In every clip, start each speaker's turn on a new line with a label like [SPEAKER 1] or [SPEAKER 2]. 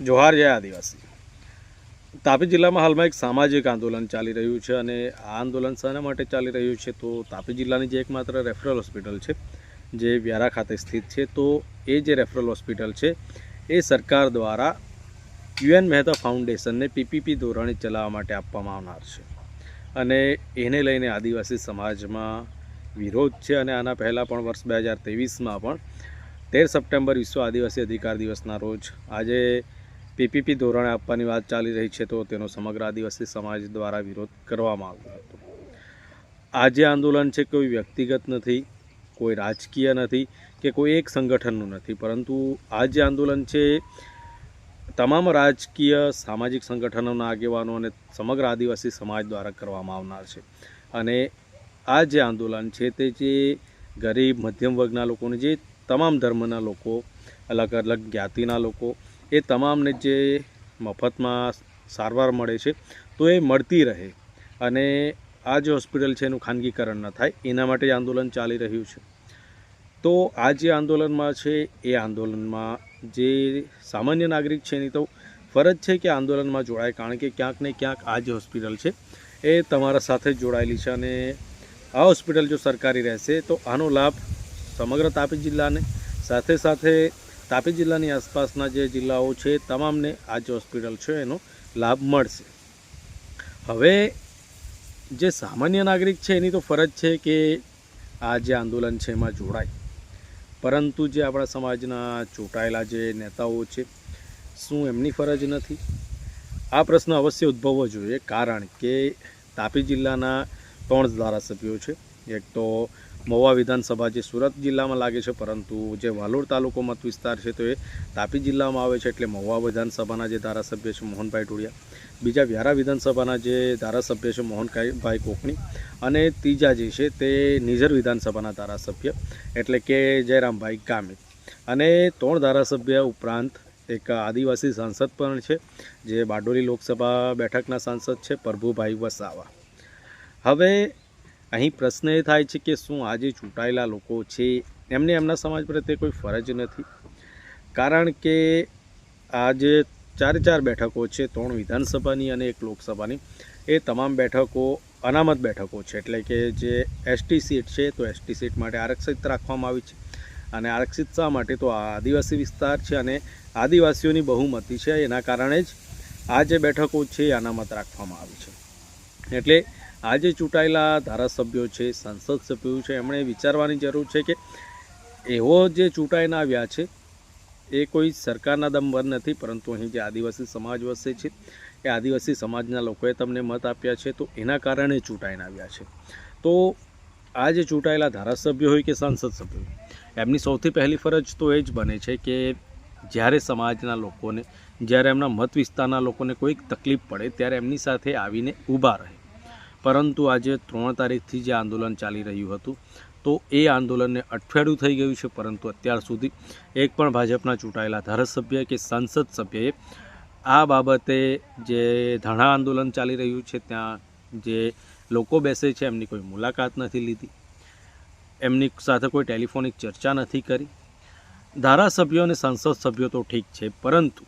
[SPEAKER 1] જોહાર જય આદિવાસી. તાપી જિલ્લામાં હાલમાં એક સામાજિક આંદોલન ચાલી રહ્યું છે અને આ આંદોલન શાના માટે ચાલી રહ્યું છે તો તાપી જિલ્લાની જે એકમાત્ર રેફરલ હોસ્પિટલ છે, જે વ્યારા ખાતે સ્થિત છે, તો એ જે રેફરલ હોસ્પિટલ છે, એ સરકાર દ્વારા યુએન મહેતા ફાઉન્ડેશનને પીપીપી ધોરણે ચલાવવા માટે આપવામાં આવનાર છે. અને એને લઈને આદિવાસી સમાજમાં વિરોધ છે અને આના પહેલાં પણ વર્ષ બે હજાર ત્રેવીસમાં પણ તેર સપ્ટેમ્બર વિશ્વ આદિવાસી અધિકાર દિવસના રોજ આજે પીપીપી ધોરણે આપવાની વાત ચાલી રહી છે તો તેનો સમગ્ર આદિવાસી સમાજ દ્વારા વિરોધ કરવામાં આવ્યો હતો. આ જે આંદોલન છે કોઈ વ્યક્તિગત નથી, કોઈ રાજકીય નથી કે કોઈ એક સંગઠનનું નથી, પરંતુ આ જે આંદોલન છે તમામ રાજકીય, સામાજિક સંગઠનોના આગેવાનો અને સમગ્ર આદિવાસી સમાજ દ્વારા કરવામાં આવનાર છે. અને આ જે આંદોલન છે તે જે ગરીબ, મધ્યમ વર્ગના લોકોને, જે તમામ ધર્મના લોકો અલગ અલગ જ્ઞાતિના લોકો એ તમામને જે મફતમાં સારવાર મળે છે, તો એ મળતી રહે. અને આ જે હોસ્પિટલ છે એનું ખાનગીકરણ ન થાય, એના માટે આંદોલન ચાલી રહ્યું છે. તો આ જે આંદોલનમાં છે, એ આંદોલનમાં જે સામાન્ય નાગરિક છે એની તો ફરજ છે કે આંદોલનમાં જોડાય, કારણ કે ક્યાંક ને ક્યાંક આ જે હોસ્પિટલ છે, એ તમારા સાથે જોડાયેલી છે. અને આ હોસ્પિટલ જો સરકારી રહેશે, તો આનો લાભ સમગ્ર તાપી જિલ્લાને, સાથે સાથે તાપી જિલ્લાની આસપાસના જે જિલ્લાઓ છે, તમામને આ જે હોસ્પિટલ છે, એનો લાભ મળશે. હવે જે સામાન્ય નાગરિક છે, એની તો ફરજ છે કે આ જે આંદોલન છે, એમાં જોડાય. પરંતુ જે આપણા સમાજના ચૂંટાયેલા જે નેતાઓ છે, શું એમની ફરજ નથી? આ પ્રશ્ન અવશ્ય ઉદ્ભવવો જોઈએ, કારણ કે તાપી જિલ્લાના ત્રણ ધારાસભ્યો છે. એક તો મહુવા વિધાનસભા જે સુરત જિલ્લામાં લાગે છે, પરંતુ જે વાલોડ તાલુકો મત વિસ્તાર છે, તો એ તાપી જિલ્લામાં આવે છે, એટલે મહુવા વિધાનસભાના જે ધારાસભ્ય છે, મોહનભાઈ ટોળિયા. બીજા વ્યારા વિધાનસભાના જે ધારાસભ્ય છે મોહનભાઈ કોકણી. અને ત્રીજા જે છે, તે નિઝર વિધાનસભાના ધારાસભ્ય, એટલે કે જયરામભાઈ ગામિત. અને ત્રણ ધારાસભ્ય ઉપરાંત એક આદિવાસી સાંસદ પણ છે, જે બારડોલી લોકસભા બેઠકના સાંસદ છે, પ્રભુભાઈ વસાવા. હવે અહીં પ્રશ્ન એ થાય છે કે શું આજે ચૂંટાયેલા લોકો છે? એમને એમના સમાજ પ્રત્યે કોઈ ફરજ નથી. કારણ કે આજે ચારે ચાર બેઠકો છે, ત્રણ વિધાનસભાની અને એક લોકસભાની. એ તમામ બેઠકો અનામત બેઠકો છે. એટલે કે જે એસટી સીટ છે, તો એસટી સીટ માટે આરક્ષિત રાખવામાં આવી છે. અને આરક્ષિત શા માટે? તો આદિવાસી વિસ્તાર છે અને આદિવાસીઓની બહુમતી છે. એના કારણે જ આ જે બેઠકો છે, એ અનામત રાખવામાં આવી છે. એટલે આ જે ચૂંટાયેલા ધારાસભ્યો છે, સંસદ સભ્યો છે, એમણે વિચારવાની જરૂર છે કે એવો જે ચૂંટાઈને આવ્યા છે, એ કોઈ સરકારના દમબર નથી, પરંતુ અહીં જે આદિવાસી સમાજ વસે છે, એ આદિવાસી સમાજના લોકોએ તમને મત આપ્યા છે, તો એના કારણે ચૂંટાઈને આવ્યા છે. તો આ જે ચૂંટાયેલા ધારાસભ્યો હોય કે સાંસદ સભ્યો એમની સૌથી પહેલી ફરજ તો એ જ બને છે કે જ્યારે સમાજના લોકોને, જ્યારે એમના મત વિસ્તારના લોકોને કોઈક તકલીફ પડે, ત્યારે એમની સાથે આવીને ઊભા રહે. પરંતુ આજે ત્રણ તારીખથી જે આંદોલન ચાલી રહ્યું હતું, તો એ આંદોલનને અઠવાડિયું થઈ ગયું છે, પરંતુ અત્યાર સુધી એક પણ ભાજપના ચૂંટાયેલા ધારાસભ્ય કે સંસદ સભ્યએ આ બાબતે જે ધરણા આંદોલન ચાલી રહ્યું છે, ત્યાં જે લોકો બેસે છે, એમની કોઈ મુલાકાત નથી લીધી. એમની સાથે કોઈ ટેલિફોનિક ચર્ચા નથી કરી. ધારાસભ્યો અને સંસદ સભ્યો તો ઠીક છે, પરંતુ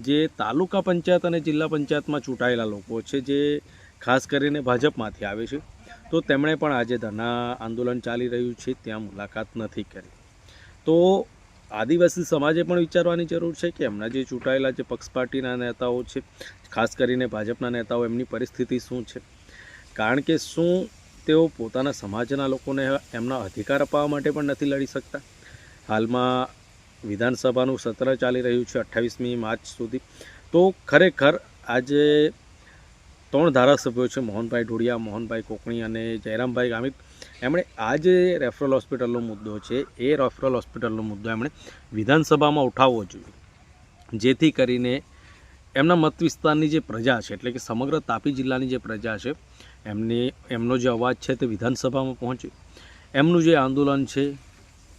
[SPEAKER 1] જે તાલુકા પંચાયત અને જિલ્લા પંચાયતમાં ચૂંટાયેલા લોકો છે, જે ખાસ કરીને ભાજપમાંથી આવે છે. તો તેમણે પણ આજે ધરના આંદોલન ચાલી રહ્યું છે, ત્યાં મુલાકાત નથી કરી. તો આદિવાસી સમાજે પણ વિચારવાની જરૂર છે કે એમના જે ચૂંટાયેલા જે પક્ષ પાર્ટીના નેતાઓ છે, ખાસ કરીને ભાજપના નેતાઓ, એમની પરિસ્થિતિ શું છે? કારણ કે શું તેઓ પોતાના સમાજના લોકોને એમના અધિકાર અપાવવા માટે પણ નથી લડી શકતા? હાલમાં વિધાનસભાનું સત્ર ચાલી રહ્યું છે અઠ્ઠાવીસમી માર્ચ સુધી. તો ખરેખર આજે ત્રણ ધારાસભ્યો છે, મોહનભાઈ ઢોડિયા મોહનભાઈ કોકણી અને જયરામભાઈ ગામિત. એમણે આ જે રેફરલ હોસ્પિટલનો મુદ્દો છે, એ રેફરલ હોસ્પિટલનો મુદ્દો એમણે વિધાનસભામાં ઉઠાવવો જોઈએ. જેથી કરીને એમના મત વિસ્તારની જે પ્રજા છે, એટલે કે સમગ્ર તાપી જિલ્લાની જે પ્રજા છે, એમની, એમનો જે અવાજ છે તે વિધાનસભામાં પહોંચે. એમનું જે આંદોલન છે,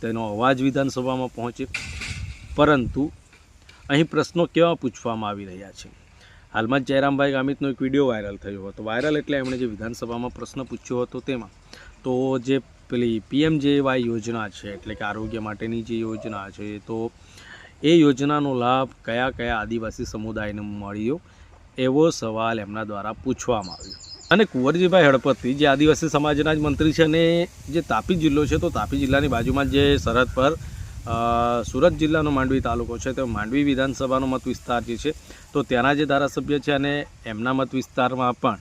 [SPEAKER 1] તેનો અવાજ વિધાનસભામાં પહોંચે. પરંતુ અહીં પ્રશ્નો કેવા પૂછવામાં આવી રહ્યા છે? હાલમાં જ જયરામભાઈ ગામિતનો એક વીડિયો વાયરલ થયો હતો. વાયરલ એટલે એમણે જે વિધાનસભામાં પ્રશ્ન પૂછ્યો હતો તેમાં, તો જે પેલી પીએમ જે વાય યોજના છે, એટલે કે આરોગ્ય માટેની જે યોજના છે, તો એ યોજનાનો લાભ કયા કયા આદિવાસી સમુદાયને મળ્યો? એવો સવાલ એમના દ્વારા પૂછવામાં આવ્યો. અને કુંવરજીભાઈ હળપતિ જે આદિવાસી સમાજના જ મંત્રી છે અને જે તાપી જિલ્લો છે, તો તાપી જિલ્લાની બાજુમાં જે સરહદ પર સુરત જિલ્લાનો માંડવી તાલુકો છે. તો માંડવી વિધાનસભાનો મત વિસ્તાર જે છે, તો ત્યાંના જે ધારાસભ્ય છે અને એમના મત વિસ્તારમાં પણ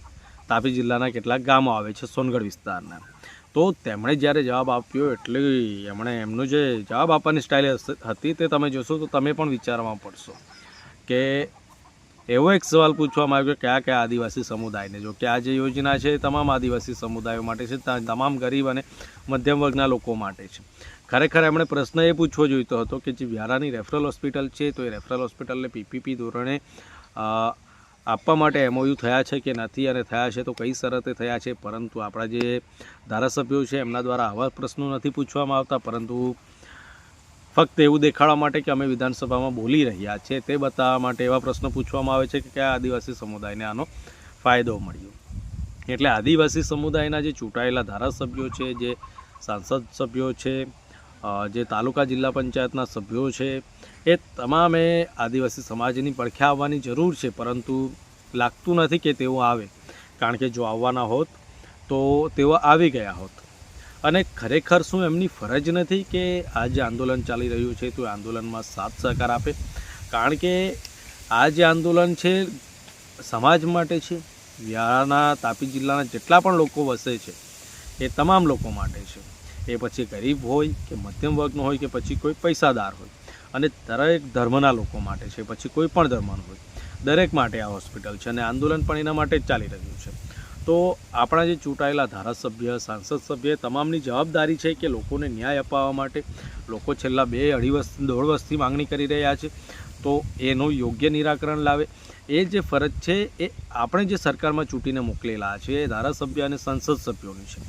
[SPEAKER 1] તાપી જિલ્લાના કેટલાક ગામો આવે છે, સોનગઢ વિસ્તારના. તો તેમણે જ્યારે જવાબ આપ્યો એટલે એમણે એમનો જે જવાબ આપવાની સ્ટાઇલ હતી તે તમે જોશો તો તમે પણ વિચારવા પડશો કે એવો એક સવાલ પૂછવામાં આવ્યો કે કયા કયા આદિવાસી સમુદાયને? જો કે આ જે યોજના છે એ તમામ આદિવાસી સમુદાયો માટે છે તમામ ગરીબ અને મધ્યમ વર્ગના લોકો માટે છે. ખરેખર એમણે પ્રશ્ન એ પૂછવો જોઈતો હતો કે જે વ્યારાની રેફરલ હોસ્પિટલ છે, તો એ રેફરલ હોસ્પિટલને પીપીપી ધોરણે આપવા માટે એમઓયુ થયા છે કે નથી અને થયા છે તો કઈ શરતે થયા છે? પરંતુ આપણા જે ધારાસભ્યો છે, એમના દ્વારા આવા પ્રશ્નો નથી પૂછવામાં આવતા, પરંતુ ફક્ત એવું દેખાડવા માટે કે અમે વિધાનસભામાં બોલી રહ્યા છે, તે બતાવવા માટે એવા પ્રશ્નો પૂછવામાં આવે છે કે કયા આદિવાસી સમુદાયને આનો ફાયદો મળ્યો. એટલે આદિવાસી સમુદાયના જે ચૂંટાયેલા ધારાસભ્યો છે, જે સાંસદ સભ્યો છે જે તાલુકા જિલ્લા પંચાયતના સભ્યો છે, એ તમામે આદિવાસી સમાજની પડખે આવવાની જરૂર છે, પરંતુ લાગતું નથી કે તેઓ આવે. કારણ કે જો આવવાના હોત, તો તેઓ આવી ગયા હોત. અને ખરેખર શું એમની ફરજ નથી કે આ જે આંદોલન ચાલી રહ્યું છે તો આંદોલનમાં સાથ સહકાર આપે? કારણ કે આ જે આંદોલન છે, સમાજ માટે છે, વ્યારાના, તાપી જિલ્લાના જેટલા પણ લોકો વસે છે, એ તમામ લોકો માટે છે. એ પછી ગરીબ હોય કે મધ્યમ વર્ગનો હોય કે પછી કોઈ પૈસાદાર હોય. અને દરેક ધર્મના લોકો માટે છે પછી કોઈ પણ ધર્મનો હોય. દરેક માટે આ હોસ્પિટલ છે અને આંદોલન પણ એના માટે જ ચાલી રહ્યું છે. તો આપણા જે ચૂંટાયેલા ધારાસભ્ય, સાંસદ સભ્ય તમામની જવાબદારી છે કે લોકોને ન્યાય અપાવવા માટે લોકો છેલ્લા બે અઢી વર્ષ, દોઢ વર્ષથી માંગણી કરી રહ્યા છે. તો એનું યોગ્ય નિરાકરણ લાવે. એ જે ફરજ છે એ આપણે જે સરકારમાં ચૂંટીને મોકલેલા છે એ ધારાસભ્ય અને સંસદ સભ્યોની છે.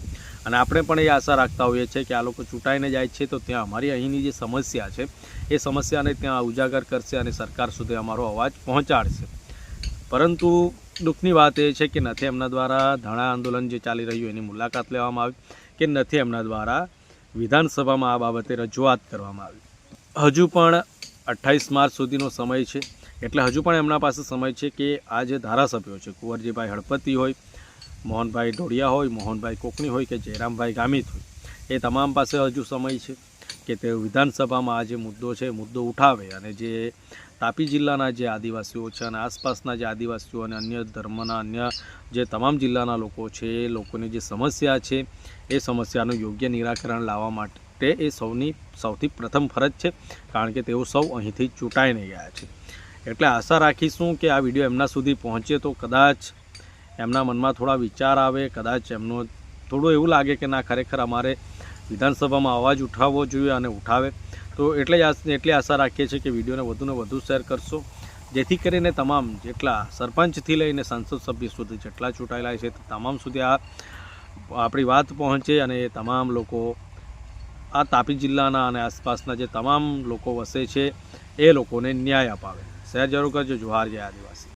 [SPEAKER 1] અને આપણે પણ એ આશા રાખતા હોઈએ છીએ કે આ લોકો ચૂંટાઈને જાય છે તો ત્યાં અમારી અહીંની જે સમસ્યા છે એ સમસ્યાને ત્યાં ઉજાગર કરશે અને સરકાર સુધી અમારો અવાજ પહોંચાડશે. પરંતુ દુઃખની વાત એ છે કે નથી એમના દ્વારા ધણા આંદોલન જે ચાલી રહ્યું એની મુલાકાત લેવામાં આવી કે નથી એમના દ્વારા વિધાનસભામાં આ બાબતે રજૂઆત કરવામાં આવી. હજુ પણ અઠ્ઠાવીસ માર્ચ સુધીનો સમય છે, એટલે હજુ પણ એમના પાસે સમય છે કે આ જે ધારાસભ્યો છે, કુંવરજીભાઈ હળપતિ હોય, મોહનભાઈ ઢોડિયા હોય, મોહનભાઈ કોકણી હોય કે જયરામભાઈ ગામિત હોય, એ તમામ પાસે હજુ સમય છે. કે તેઓ વિધાનસભામાં આ જે મુદ્દો છે મુદ્દો ઉઠાવે અને જે તાપી જિલ્લાના જે આદિવાસીઓ છે અને આસપાસના જે આદિવાસીઓ અને અન્ય ધર્મના અન્ય જે તમામ જિલ્લાના લોકો છે, એ લોકોની જે સમસ્યા છે, એ સમસ્યાનું યોગ્ય નિરાકરણ લાવવા માટે એ સૌની સૌથી પ્રથમ ફરજ છે, કારણ કે તેઓ સૌ અહીંથી ચૂંટાઈને ગયા છે. એટલે આશા રાખીશું કે આ વીડિયો એમના સુધી પહોંચે તો કદાચ એમના મનમાં થોડા વિચાર આવે, કદાચ એમનો થોડું એવું લાગે કે ના, ખરેખર અમારે વિધાનસભામાં અવાજ ઉઠાવવો જોઈએ અને ઉઠાવે. તો એટલે જ એટલી આશા રાખીએ છીએ કે વિડીયોને વધુને વધુ શેર કરશો. જેથી કરીને તમામ જેટલા સરપંચથી લઈને સંસદ સભ્ય સુધી જેટલા ચૂંટાયેલા છે તમામ સુધી આ, આપણી વાત પહોંચે અને એ તમામ લોકો આ તાપી જિલ્લાના અને આસપાસના જે તમામ લોકો વસે છે, એ લોકોને ન્યાય અપાવે. શેર જરૂર કરજો. જોહાર જય આદિવાસી.